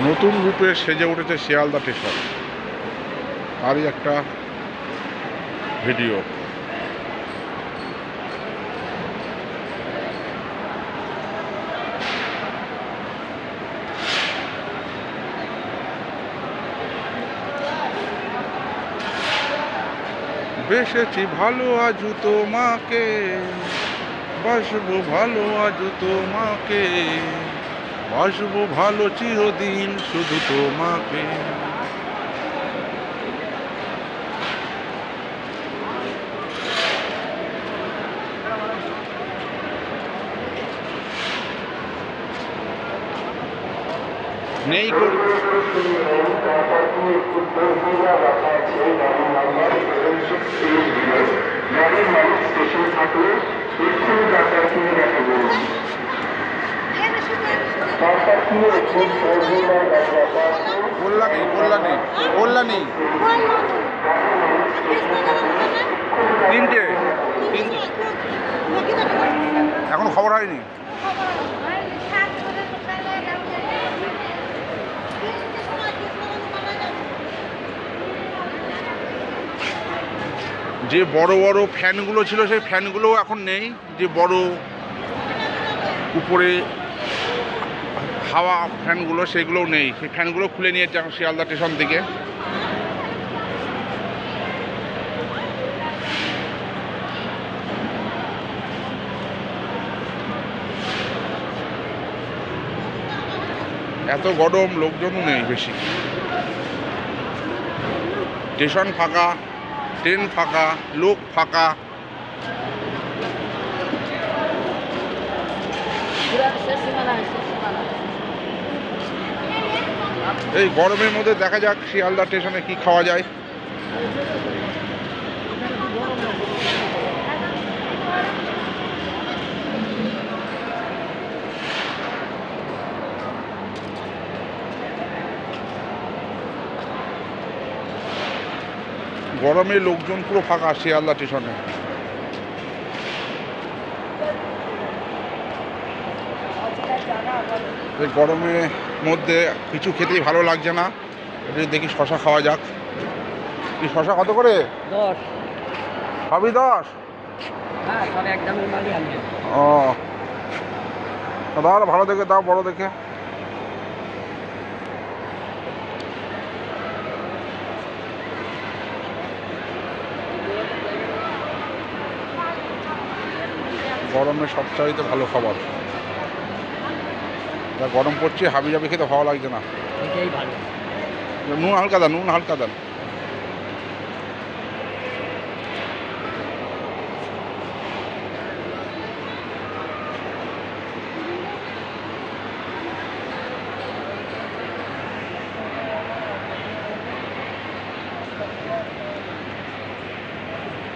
নতুন রূপে সেজে উঠেছে শিয়ালদা স্টেশন তারই একটা ভিডিও। বেসেছি ভালো আজু তোমাকে, বাসবো ভালো আজু তোমাকে। বাসবো ভালো চিরদিন শুধু তোমাকে। নেই কো- স্টেশন থাকলে খুব সহজেই ডাক্তার কল্যাণী কল্যাণী কল্যাণী। তিনটে। এখন খবর হয়নি? যে বড় বড় ফ্যানগুলো ছিল, সেই ফ্যানগুলো এখন নেই। যে বড় উপরে হাওয়া ফ্যানগুলো, সেগুলোও নেই। সেই ফ্যানগুলো খুলে নিয়েছে এখন শিয়ালদা স্টেশন থেকে। এত গরম, লোকজনও নেই বেশি। স্টেশন ফাঁকা, ট্রেন ফাঁকা, লোক ফাঁকা। এই গরমের মধ্যে দেখা যাক শিয়ালদা স্টেশনে কি খাওয়া যায়। গরমে লোকজন পুরো ফাঁকা শিয়ালদা স্টেশনে। এই গরমের মধ্যে কিছু খেতেই ভালো লাগছে না। এটা দেখি শশা খাওয়া যাক। কি শশা কত করে? দশ। সবই দশ? হ্যাঁ ও। দাও ভালো দেখে দাও বড় দেখে। গরমে সবচাইতে ভালো খাবার। যা গরম পড়ছে হাবি জাবি খেতে ভালো লাগছে না। এটাই ভালো। নুন হালকা দেন নুন হালকা দেন।